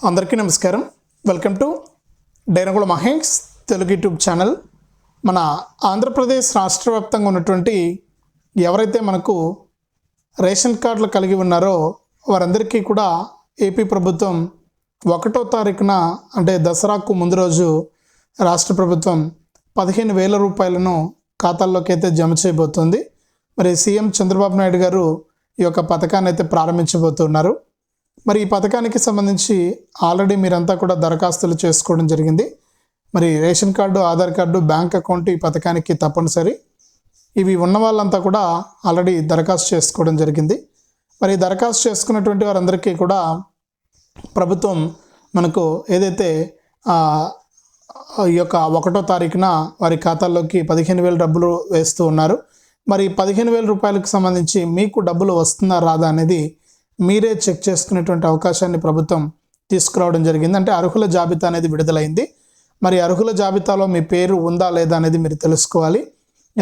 అందరికీ నమస్కారం. Welcome to Dainagula Mahesh Telugu YouTube channel మన ఆంధ్రప్రదేశ్ రాష్ట్ర వ్యాప్తంగా ఉన్నటువంటి ఎవరైతే మనకు రేషన్ కార్డులు కలిగి ఉన్నారో వారందరికీ కూడా ఏపీ ప్రభుత్వం ఒకటో తారీఖున అంటే దసరాకు ముందు రోజు రాష్ట్ర ప్రభుత్వం పదిహేను వేల రూపాయలను ఖాతాల్లోకి అయితే జమ చేయబోతుంది. మరి సీఎం చంద్రబాబు నాయుడు గారు ఈ యొక్క పథకాన్ని అయితే ప్రారంభించబోతున్నారు. మరి ఈ పథకానికి సంబంధించి ఆల్రెడీ మీరంతా కూడా దరఖాస్తులు చేసుకోవడం జరిగింది. మరి ration card Aadhaar card bank account ఈ పథకానికి తప్పనిసరి. ఇవి ఉన్న వాళ్ళంతా కూడా ఆల్రెడీ దరఖాస్తు చేసుకోవడం జరిగింది. మరి దరఖాస్తు చేసుకున్నటువంటి వారందరికీ కూడా ప్రభుత్వం మనకు ఏదైతే ఈ యొక్క ఒకటో తారీఖున వారి ఖాతాల్లోకి పదిహేను వేల డబ్బులు వేస్తూ ఉన్నారు. మరి పదిహేను వేల రూపాయలకు సంబంధించి మీకు డబ్బులు వస్తుందా రాదా అనేది మీరే చెక్ చేసుకునేటువంటి అవకాశాన్ని ప్రభుత్వం తీసుకురావడం జరిగింది. అంటే అర్హుల జాబితా అనేది విడుదలైంది. మరి అర్హుల జాబితాలో మీ పేరు ఉందా లేదా అనేది మీరు తెలుసుకోవాలి.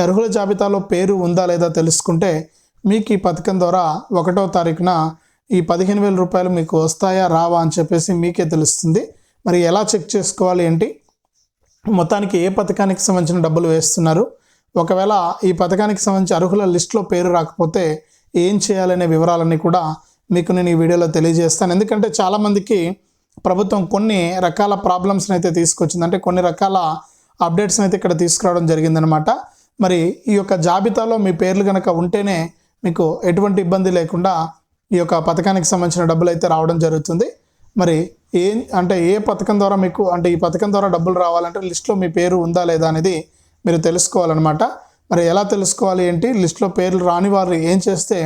అర్హుల జాబితాలో పేరు ఉందా లేదా తెలుసుకుంటే మీకు ఈ పథకం ద్వారా ఒకటో తారీఖున ఈ పదిహేను వేల రూపాయలు మీకు వస్తాయా రావా అని చెప్పేసి మీకే తెలుస్తుంది. మరి ఎలా చెక్ చేసుకోవాలి ఏంటి? మొత్తానికి ఏ పథకానికి సంబంధించిన డబ్బులు వేస్తున్నారు? ఒకవేళ ఈ పథకానికి సంబంధించి అర్హుల లిస్టులో పేరు రాకపోతే ఏం చేయాలనే వివరాలన్నీ కూడా మీకు నేను ఈ వీడియోలో తెలియజేస్తాను. ఎందుకంటే చాలామందికి ప్రభుత్వం కొన్ని రకాల ప్రాబ్లమ్స్ని అయితే తీసుకొచ్చింది. అంటే కొన్ని రకాల అప్డేట్స్ని అయితే ఇక్కడ తీసుకురావడం జరిగిందనమాట మరి ఈ యొక్క జాబితాలో మీ పేర్లు కనుక ఉంటేనే మీకు ఎటువంటి ఇబ్బంది లేకుండా ఈ యొక్క పథకానికి సంబంధించిన డబ్బులు అయితే రావడం జరుగుతుంది. మరి ఏ అంటే ఏ పథకం ద్వారా మీకు అంటే ఈ పథకం ద్వారా డబ్బులు రావాలంటే లిస్ట్లో మీ పేరు ఉందా లేదా అనేది మీరు తెలుసుకోవాలన్నమాట. మరి ఎలా తెలుసుకోవాలి ఏంటి? లిస్ట్లో పేర్లు రాని వారు ఏం చేస్తే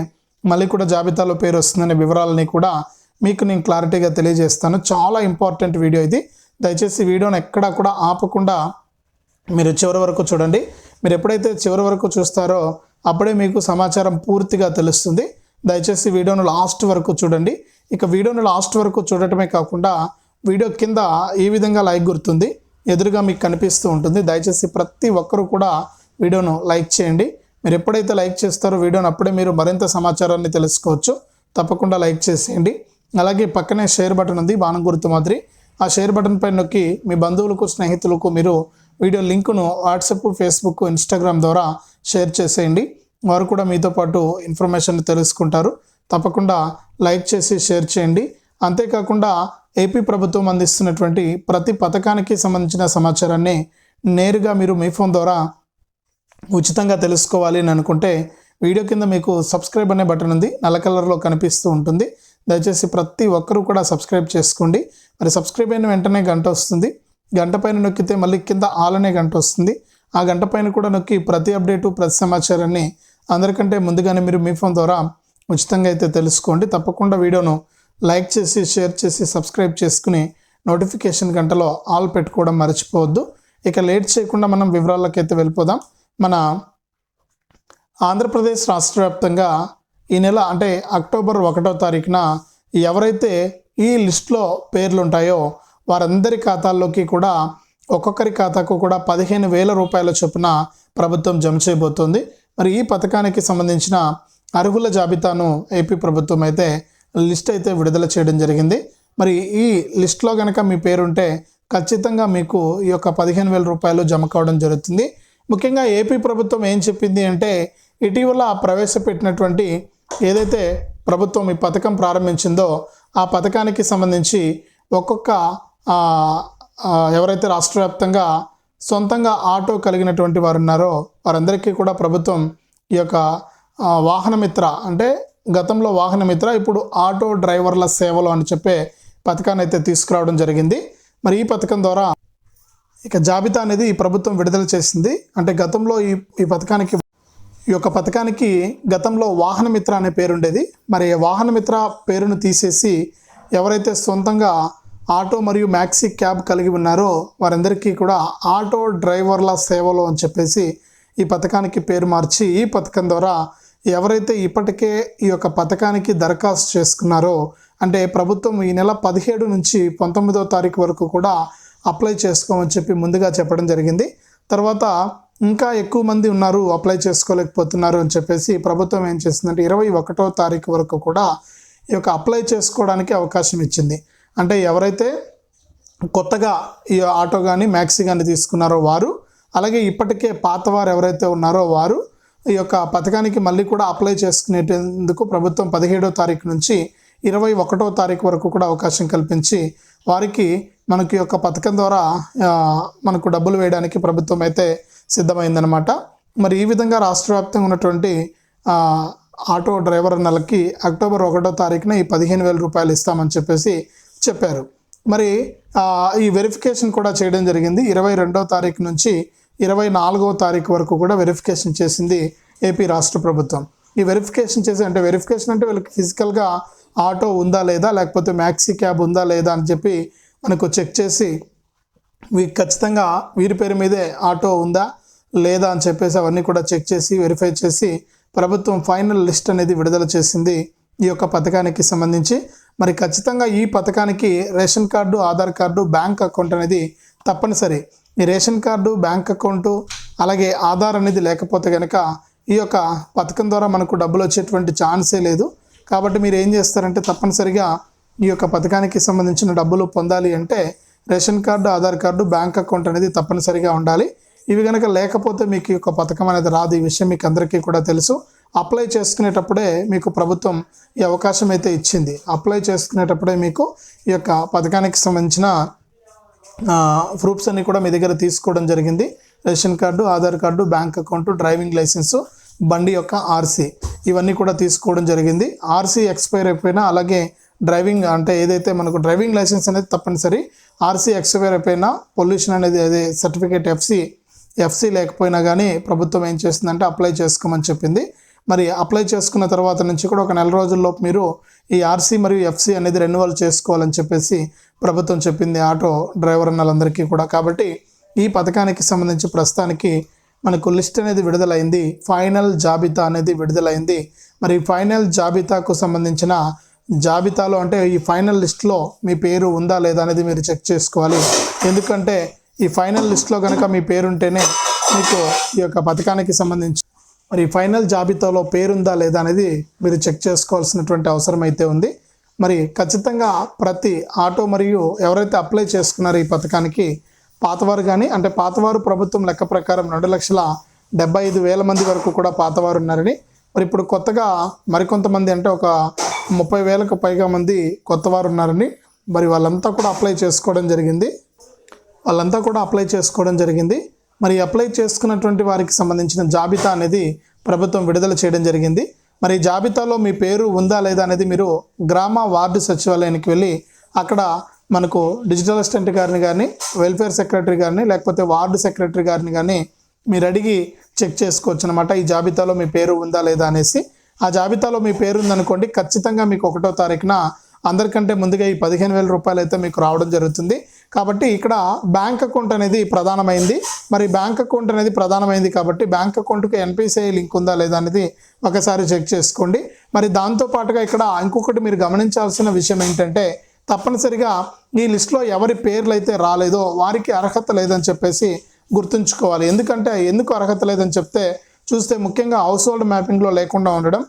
మళ్ళీ కూడా జాబితాలో పేరు వస్తుందనే వివరాలని కూడా మీకు నేను క్లారిటీగా తెలియజేస్తాను. చాలా ఇంపార్టెంట్ వీడియో ఇది. దయచేసి వీడియోని ఎక్కడా కూడా ఆపకుండా మీరు చివరి వరకు చూడండి. మీరు ఎప్పుడైతే చివరి వరకు చూస్తారో అప్పుడే మీకు సమాచారం పూర్తిగా తెలుస్తుంది. దయచేసి వీడియోను లాస్ట్ వరకు చూడండి. ఇక వీడియోను లాస్ట్ వరకు చూడటమే కాకుండా వీడియో కింద ఈ విధంగా లైక్ గుర్తుంది. ఎదురుగా మీకు కనిపిస్తూ ఉంటుంది. దయచేసి ప్రతి ఒక్కరూ కూడా వీడియోను లైక్ చేయండి. మీరు ఎప్పుడైతే లైక్ చేస్తారో వీడియోని అప్పుడే మీరు మరింత సమాచారాన్ని తెలుసుకోవచ్చు. తప్పకుండా లైక్ చేసేయండి. అలాగే పక్కనే షేర్ బటన్ ఉంది బాణం గుర్తు మాదిరి. ఆ షేర్ బటన్ పై నొక్కి మీ బంధువులకు స్నేహితులకు మీరు వీడియో లింకును వాట్సాప్ ఫేస్బుక్ ఇన్స్టాగ్రామ్ ద్వారా షేర్ చేసేయండి. వారు కూడా మీతో పాటు ఇన్ఫర్మేషన్ తెలుసుకుంటారు. తప్పకుండా లైక్ చేసి షేర్ చేయండి. అంతేకాకుండా ఏపీ ప్రభుత్వం అందిస్తున్నటువంటి ప్రతి పథకానికి సంబంధించిన సమాచారాన్ని నేరుగా మీరు మీ ఫోన్ ద్వారా ఉచితంగా తెలుసుకోవాలి అని అనుకుంటే వీడియో కింద మీకు సబ్స్క్రైబ్ అనే బటన్ ఉంది. నల్ల కలర్లో కనిపిస్తూ ఉంటుంది. దయచేసి ప్రతి ఒక్కరూ కూడా సబ్స్క్రైబ్ చేసుకోండి. మరి సబ్స్క్రైబ్ అయిన వెంటనే గంట వస్తుంది. గంట పైన నొక్కితే మళ్ళీ కింద ఆల్ అనే గంట వస్తుంది. ఆ గంట పైన కూడా నొక్కి ప్రతి అప్డేటు ప్రతి సమాచారాన్ని అందరికంటే ముందుగానే మీరు మీ ఫోన్ ద్వారా ఉచితంగా అయితే తెలుసుకోండి. తప్పకుండా వీడియోను లైక్ చేసి షేర్ చేసి సబ్స్క్రైబ్ చేసుకుని నోటిఫికేషన్ గంటలో ఆల్ పెట్టుకోవడం మర్చిపోవద్దు. ఇక లేట్ చేయకుండా మనం వివరాల్లోకి అయితే వెళ్ళిపోదాం. మన ఆంధ్రప్రదేశ్ రాష్ట్ర వ్యాప్తంగా ఈ నెల అంటే అక్టోబర్ ఒకటో తారీఖున ఎవరైతే ఈ లిస్ట్లో పేర్లు ఉంటాయో వారందరి ఖాతాల్లోకి కూడా ఒక్కొక్కరి ఖాతాకు కూడా పదిహేను వేల రూపాయల చొప్పున ప్రభుత్వం జమ చేయబోతోంది. మరి ఈ పథకానికి సంబంధించిన అర్హుల జాబితాను ఏపీ ప్రభుత్వం అయితే లిస్ట్ అయితే విడుదల చేయడం జరిగింది. మరి ఈ లిస్ట్లో కనుక మీ పేరుంటే ఖచ్చితంగా మీకు ఈ యొక్క పదిహేను వేల రూపాయలు జమ కావడం జరుగుతుంది. ముఖ్యంగా ఏపీ ప్రభుత్వం ఏం చెప్పింది అంటే ఇటీవల ప్రవేశపెట్టినటువంటి ఏదైతే ప్రభుత్వం ఈ పథకం ప్రారంభించిందో ఆ పథకానికి సంబంధించి ఒక్కొక్క ఎవరైతే రాష్ట్ర వ్యాప్తంగా సొంతంగా ఆటో కలిగినటువంటి వారు ఉన్నారో వారందరికీ కూడా ప్రభుత్వం ఈ యొక్క వాహనమిత్ర అంటే గతంలో వాహనమిత్ర ఇప్పుడు ఆటో డ్రైవర్ల సేవలు అని చెప్పే పథకాన్ని అయితే తీసుకురావడం జరిగింది. మరి ఈ పథకం ద్వారా ఇక జాబితా అనేది ఈ ప్రభుత్వం విడుదల చేసింది. అంటే గతంలో ఈ ఈ పథకానికి ఈ యొక్క పథకానికి గతంలో వాహనమిత్ర అనే పేరుండేది. మరి వాహనమిత్ర పేరును తీసేసి ఎవరైతే సొంతంగా ఆటో మరియు మ్యాక్సీ క్యాబ్ కలిగి ఉన్నారో వారందరికీ కూడా ఆటో డ్రైవర్ల సేవలు అని చెప్పేసి ఈ పథకానికి పేరు మార్చి ఈ పథకం ద్వారా ఎవరైతే ఇప్పటికే ఈ యొక్క పథకానికి దరఖాస్తు చేసుకున్నారో అంటే ప్రభుత్వం ఈ నెల పదిహేడు నుంచి పంతొమ్మిదవ తారీఖు వరకు కూడా అప్లై చేసుకోమని చెప్పి ముందుగా చెప్పడం జరిగింది. తర్వాత ఇంకా ఎక్కువ మంది ఉన్నారు అప్లై చేసుకోలేకపోతున్నారు అని చెప్పేసి ప్రభుత్వం ఏం చేసిందంటే ఇరవై ఒకటో తారీఖు వరకు కూడా ఈ యొక్క అప్లై చేసుకోవడానికి అవకాశం ఇచ్చింది. అంటే ఎవరైతే కొత్తగా ఈ ఆటో కానీ మ్యాక్సీ కానీ తీసుకున్నారో వారు అలాగే ఇప్పటికే పాతవారు ఎవరైతే ఉన్నారో వారు ఈ యొక్క పథకానికి మళ్ళీ కూడా అప్లై చేసుకునేటందుకు ప్రభుత్వం పదిహేడో తారీఖు నుంచి ఇరవై ఒకటో తారీఖు వరకు కూడా అవకాశం కల్పించి వారికి మనకి యొక్క పథకం ద్వారా మనకు డబ్బులు వేయడానికి ప్రభుత్వం అయితే సిద్ధమైందనమాట మరి ఈ విధంగా రాష్ట్ర వ్యాప్తంగా ఉన్నటువంటి ఆటో డ్రైవర్ నెలకి అక్టోబర్ ఒకటో తారీఖున ఈ పదిహేను వేల రూపాయలు ఇస్తామని చెప్పేసి చెప్పారు. మరి ఈ వెరిఫికేషన్ కూడా చేయడం జరిగింది. ఇరవై రెండో తారీఖు నుంచి ఇరవై నాలుగో తారీఖు వరకు కూడా వెరిఫికేషన్ చేసింది ఏపీ రాష్ట్ర ప్రభుత్వం. ఈ వెరిఫికేషన్ చేసి అంటే వెరిఫికేషన్ అంటే వీళ్ళకి ఫిజికల్గా ఆటో ఉందా లేదా లేకపోతే మ్యాక్సీ క్యాబ్ ఉందా లేదా అని చెప్పి మనకు చెక్ చేసి మీకు ఖచ్చితంగా వీరి పేరు మీదే ఆటో ఉందా లేదా అని చెప్పేసి అవన్నీ కూడా చెక్ చేసి వెరిఫై చేసి ప్రభుత్వం ఫైనల్ లిస్ట్ అనేది విడుదల చేసింది ఈ యొక్క పథకానికి సంబంధించి. మరి ఖచ్చితంగా ఈ పథకానికి ration card Aadhaar card bank account అనేది తప్పనిసరి. ఈ రేషన్ కార్డు బ్యాంక్ అకౌంటు అలాగే ఆధార్ అనేది లేకపోతే కనుక ఈ యొక్క పథకం ద్వారా మనకు డబ్బులు వచ్చేటువంటి ఛాన్సే లేదు. కాబట్టి మీరు ఏం చేస్తారంటే తప్పనిసరిగా ఈ యొక్క పథకానికి సంబంధించిన డబ్బులు పొందాలి అంటే ration card Aadhaar card bank account అనేది తప్పనిసరిగా ఉండాలి. ఇవి కనుక లేకపోతే మీకు ఈ యొక్క పథకం అనేది రాదు. ఈ విషయం మీకు అందరికీ కూడా తెలుసు. అప్లై చేసుకునేటప్పుడే మీకు ప్రభుత్వం ఈ అవకాశం అయితే ఇచ్చింది. అప్లై చేసుకునేటప్పుడే మీకు ఈ యొక్క పథకానికి సంబంధించిన ప్రూఫ్స్ అన్నీ కూడా మీ దగ్గర తీసుకోవడం జరిగింది. Ration card Aadhaar card bank account driving licence బండి యొక్క ఆర్సీ ఇవన్నీ కూడా తీసుకోవడం జరిగింది. ఆర్సీ ఎక్స్పైర్ అయిపోయినా అలాగే డ్రైవింగ్ అంటే ఏదైతే మనకు డ్రైవింగ్ లైసెన్స్ అనేది తప్పనిసరి ఆర్సీ ఎక్స్పైర్ అయిపోయినా పొల్యూషన్ అనేది అదే సర్టిఫికేట్ ఎఫ్సి ఎఫ్సి లేకపోయినా కానీ ప్రభుత్వం ఏం చేస్తుందంటే అప్లై చేసుకోమని చెప్పింది. మరి అప్లై చేసుకున్న తర్వాత నుంచి కూడా ఒక నెల రోజుల్లోపు మీరు ఈ ఆర్సీ మరియు ఎఫ్సి అనేది రెన్యువల్ చేసుకోవాలని చెప్పేసి ప్రభుత్వం చెప్పింది. ఆటో డ్రైవర్ అన్నలందరికీ కూడా. కాబట్టి ఈ పథకానికి సంబంధించి ప్రస్తుతానికి మనకు లిస్ట్ అనేది విడుదలైంది ఫైనల్ జాబితా అనేది విడుదలైంది. మరి ఫైనల్ జాబితాకు సంబంధించిన జాబితాలో అంటే ఈ ఫైనల్ లిస్ట్లో మీ పేరు ఉందా లేదా అనేది మీరు చెక్ చేసుకోవాలి. ఎందుకంటే ఈ ఫైనల్ లిస్ట్లో కనుక మీ పేరు ఉంటేనే మీకు ఈ యొక్క పథకానికి సంబంధించి మరి ఫైనల్ జాబితాలో పేరుందా లేదా అనేది మీరు చెక్ చేసుకోవాల్సినటువంటి అవసరం అయితే ఉంది. మరి ఖచ్చితంగా ప్రతి ఆటో మరియు ఎవరైతే అప్లై చేసుకున్నారో ఈ పథకానికి పాతవారు కానీ అంటే పాతవారు ప్రభుత్వం లెక్క ప్రకారం రెండు లక్షల డెబ్బై ఐదు వేల మంది వరకు కూడా పాతవారు ఉన్నారని. మరి ఇప్పుడు కొత్తగా మరికొంతమంది అంటే ఒక ముప్పై వేలకు పైగా మంది కొత్తవారు ఉన్నారని మరి వాళ్ళంతా కూడా అప్లై చేసుకోవడం జరిగింది. వాళ్ళంతా కూడా అప్లై చేసుకోవడం జరిగింది. మరి అప్లై చేసుకున్నటువంటి వారికి సంబంధించిన జాబితా అనేది ప్రభుత్వం విడుదల చేయడం జరిగింది. మరి జాబితాలో మీ పేరు ఉందా లేదా అనేది మీరు గ్రామ వార్డు సచివాలయానికి వెళ్ళి అక్కడ మనకు డిజిటల్ అసిస్టెంట్ గారిని కానీ వెల్ఫేర్ సెక్రటరీ గారిని లేకపోతే వార్డు సెక్రటరీ గారిని కానీ మీరు అడిగి చెక్ చేసుకోవచ్చు అనమాట ఈ జాబితాలో మీ పేరు ఉందా లేదా అనేసి. ఆ జాబితాలో మీ పేరు ఉందనుకోండి ఖచ్చితంగా మీకు ఒకటో తారీఖున అందరికంటే ముందుగా ఈ పదిహేను వేల రూపాయలు అయితే మీకు రావడం జరుగుతుంది. కాబట్టి ఇక్కడ బ్యాంక్ అకౌంట్ అనేది ప్రధానమైంది. మరి బ్యాంక్ అకౌంట్ అనేది ప్రధానమైంది కాబట్టి బ్యాంక్ అకౌంట్కి ఎన్పిసిఐ లింక్ ఉందా లేదా అనేది ఒకసారి చెక్ చేసుకోండి. మరి దాంతో పాటుగా ఇక్కడ ఇంకొకటి మీరు గమనించాల్సిన విషయం ఏంటంటే తప్పనిసరిగా ఈ లిస్ట్లో ఎవరి పేర్లు అయితే రాలేదో వారికి అర్హత లేదని చెప్పేసి గుర్తుంచుకోవాలి. ఎందుకంటే ఎందుకు అర్హత లేదని చెప్తే చూస్తే ముఖ్యంగా హౌస్ హోల్డ్ మ్యాపింగ్లో లేకుండా ఉండడం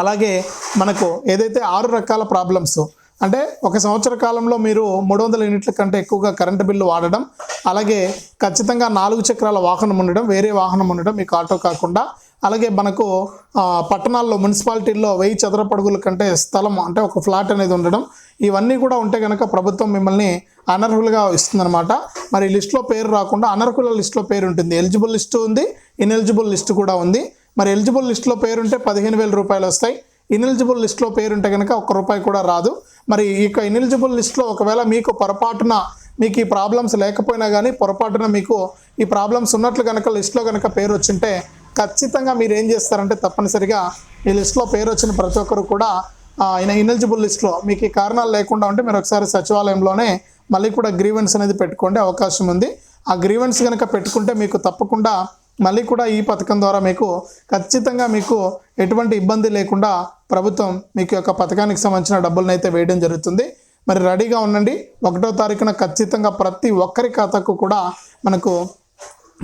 అలాగే మనకు ఏదైతే ఆరు రకాల ప్రాబ్లమ్స్ అంటే ఒక సంవత్సర కాలంలో మీరు మూడు వందల యూనిట్ల కంటే ఎక్కువగా కరెంటు బిల్లు వాడడం అలాగే ఖచ్చితంగా నాలుగు చక్రాల వాహనం ఉండడం వేరే వాహనం ఉండడం మీకు ఆటో కాకుండా అలాగే మనకు పట్టణాల్లో మున్సిపాలిటీల్లో వెయ్యి చదరపడుగుల కంటే స్థలం అంటే ఒక ఫ్లాట్ అనేది ఉండడం ఇవన్నీ కూడా ఉంటే కనుక ప్రభుత్వం మిమ్మల్ని అనర్హులుగా ఇస్తుందన్నమాట. మరి లిస్ట్లో పేరు రాకుండా అనర్హుల లిస్ట్లో పేరు ఉంటుంది. ఎలిజిబుల్ లిస్టు ఉంది ఇన్ఎలిజిబుల్ లిస్టు కూడా ఉంది. మరి ఎలిజిబుల్ లిస్ట్లో పేరు ఉంటే పదిహేను వేల రూపాయలు వస్తాయి. ఇన్ఎలిజిబుల్ లిస్ట్లో పేరు ఉంటే కనుక ఒక్క రూపాయి కూడా రాదు. మరి ఈ యొక్క ఇన్ఎలిజిబుల్ లిస్ట్లో ఒకవేళ మీకు పొరపాటున మీకు ఈ ప్రాబ్లమ్స్ లేకపోయినా కానీ పొరపాటున మీకు ఈ ప్రాబ్లమ్స్ ఉన్నట్లు కనుక లిస్ట్లో కనుక పేరు వచ్చింటే ఖచ్చితంగా మీరు ఏం చేస్తారంటే తప్పనిసరిగా ఈ లిస్ట్లో పేరు వచ్చిన ప్రతి ఒక్కరు కూడా ఆయన ఇనెలిజిబుల్ లిస్ట్లో మీకు ఈ కారణాలు లేకుండా ఉంటే మీరు ఒకసారి సచివాలయంలోనే మళ్ళీ కూడా గ్రీవెన్స్ అనేది పెట్టుకోండి అవకాశం ఉంది. ఆ గ్రీవెన్స్ కనుక పెట్టుకుంటే మీకు తప్పకుండా మళ్ళీ కూడా ఈ పథకం ద్వారా మీకు ఖచ్చితంగా మీకు ఎటువంటి ఇబ్బంది లేకుండా ప్రభుత్వం మీకు యొక్క పథకానికి సంబంధించిన డబ్బులను అయితే వేయడం జరుగుతుంది. మరి రెడీగా ఉండండి. ఒకటో తారీఖున ఖచ్చితంగా ప్రతి ఒక్కరి ఖాతాకు కూడా మనకు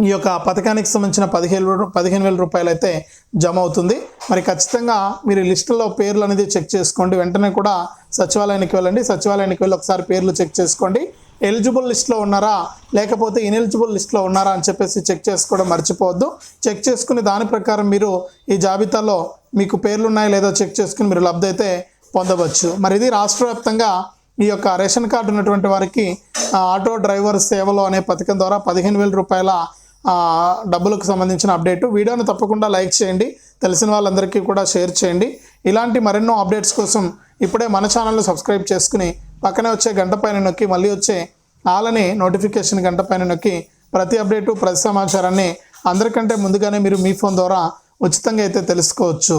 ఈ యొక్క పథకానికి సంబంధించిన పదిహేను పదిహేను వేల రూపాయలు అయితే జమ అవుతుంది. మరి ఖచ్చితంగా మీరు లిస్టులో పేర్లు అనేది చెక్ చేసుకోండి. వెంటనే కూడా సచివాలయానికి వెళ్ళండి. సచివాలయానికి వెళ్ళి ఒకసారి పేర్లు చెక్ చేసుకోండి. ఎలిజిబుల్ లిస్ట్లో ఉన్నారా? లేకపోతే ఇనెలిజిబుల్ లిస్ట్లో ఉన్నారా అని చెప్పేసి చెక్ చేసుకోవడం మర్చిపోవద్దు. చెక్ చేసుకుని దాని ప్రకారం మీరు ఈ జాబితాలో మీకు పేర్లు ఉన్నాయో లేదో చెక్ చేసుకుని మీరు లబ్ధి అయితే పొందవచ్చు. మరి ఇది రాష్ట్ర వ్యాప్తంగా ఈ యొక్క రేషన్ కార్డు ఉన్నటువంటి వారికి ఆటో డ్రైవర్ సేవలు అనే పథకం ద్వారా పదిహేను వేల రూపాయల డబ్బులకు సంబంధించిన అప్డేట్. వీడియోను తప్పకుండా లైక్ చేయండి. తెలిసిన వాళ్ళందరికీ కూడా షేర్ చేయండి. ఇలాంటి మరెన్నో అప్డేట్స్ కోసం ఇప్పుడే మన ఛానల్ను సబ్స్క్రైబ్ చేసుకుని పక్కనే వచ్చే గంట పైన నొక్కి మళ్ళీ వచ్చే ఆలని నోటిఫికేషన్ గంట పైన నొక్కి ప్రతి అప్డేటు ప్రతి సమాచారాన్ని అందరికంటే ముందుగానే మీరు మీ ఫోన్ ద్వారా ఉచితంగా అయితే తెలుసుకోవచ్చు.